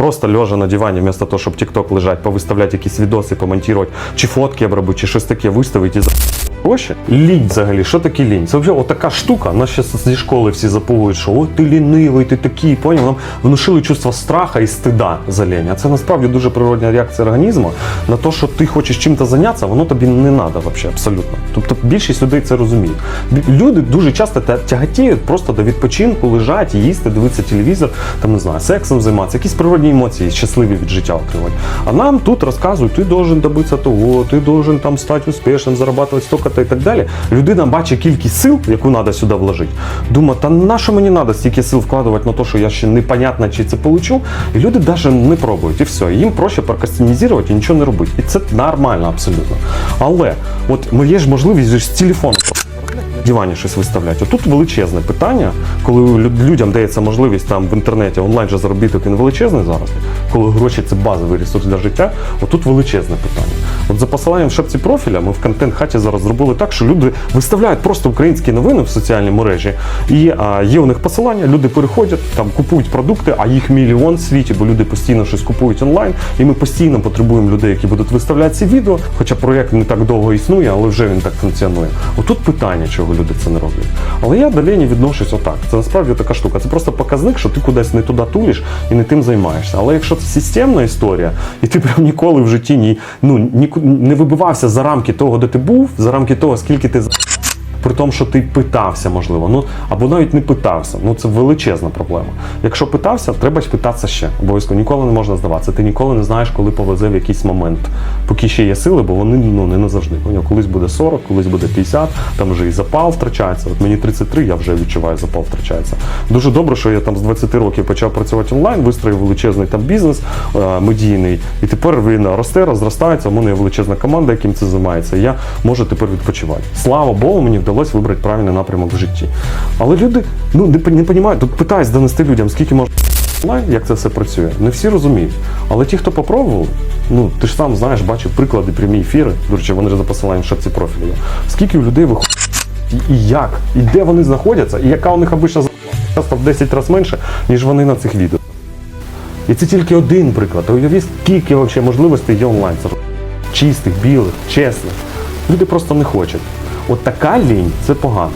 просто лежа на дивані, вместо того, щоб тикток лежать, повиставляти якісь відоси, помонтувати, чи фотки обробити, чи щось таке виставити і гроші. Лінь взагалі, що таке лінь? Це взагалі отака штука. Нас ще зі школи всі запугують, що ой, ти лінивий, ти такий, поняв? Нам внушили чувство страха і стида за лінь. А це насправді дуже природня реакція організму на те, що ти хочеш чим-то зайнятися, воно тобі не треба взагалі, абсолютно. Тобто більшість людей це розуміє. Бі- Люди дуже часто тя- тяготіють просто до відпочинку, лежать, їсти, дивитися телевізор, там не знаю, сексом займатися, якісь природні емоції, щасливі від життя отримати. А нам тут розказують, ти должен добитися того, ти должен там стати успішним, зарабатувати стільки-то і так далі. Людина бачить кількість сил, яку треба сюди вложити. Думає, та на що мені треба стільки сил вкладувати на те, що я ще непонятно, чи це получу. І люди навіть не пробують, і все. Їм проще прокастинізувати і нічого не робити. І це нормально абсолютно. Але от є ж можливість з телефону дивані щось виставляти. Отут величезне питання, коли людям дається можливість там в інтернеті онлайн же заробіток він величезний зараз, коли гроші це базовий ресурс для життя. Отут величезне питання. От за посиланням в шапці профіля ми в контент хаті зараз зробили так, що люди виставляють просто українські новини в соціальній мережі, і а, є у них посилання, люди переходять, там купують продукти, а їх мільйон в світі, бо люди постійно щось купують онлайн, і ми постійно потребуємо людей, які будуть виставляти ці відео. Хоча проєкт не так довго існує, але вже він так функціонує. Отут питання, чого люди це не роблять. Але я до лені відношусь отак. Це насправді така штука. Це просто показник, що ти кудись не туди туліш і не тим займаєшся. Але якщо це системна історія, і ти прям ніколи в житті ні, ну, ні, не вибивався за рамки того, де ти був, за рамки того, скільки ти при тому, що ти питався, можливо, ну або навіть не питався. Ну це величезна проблема. Якщо питався, треба ж питатися ще. Обов'язково ніколи не можна здаватися. Ти ніколи не знаєш, коли повезе в якийсь момент. Поки ще є сили, бо вони ну не назавжди. Поняв? Колись буде 40, колись буде 50, там вже і запал втрачається. От мені 33, я вже відчуваю, запал втрачається. Дуже добре, що я там з 20 років почав працювати онлайн, вистроїв величезний там бізнес е, медійний, і тепер він росте, розростається. У мене є величезна команда, яким це займається. Я можу тепер відпочивати. Слава Богу, мені вдалося вибрати правильний напрямок в житті. Але люди ну не, не розуміють, тут питаюсь донести людям, скільки можна як це все працює. Не всі розуміють. Але ті, хто попробував, ну ти ж сам знаєш, бачив приклади, прямі ефіри. До речі, вони ж за посиланням в шапці профілю. Скільки у людей виходить і, як, і де вони знаходяться, і яка у них обична часто в 10 разів менше, ніж вони на цих відео. І це тільки один приклад. А Уявіть, скільки вообще можливостей є онлайн. Чистих, білих, чесних. Люди просто не хочуть. От така лінь це погано.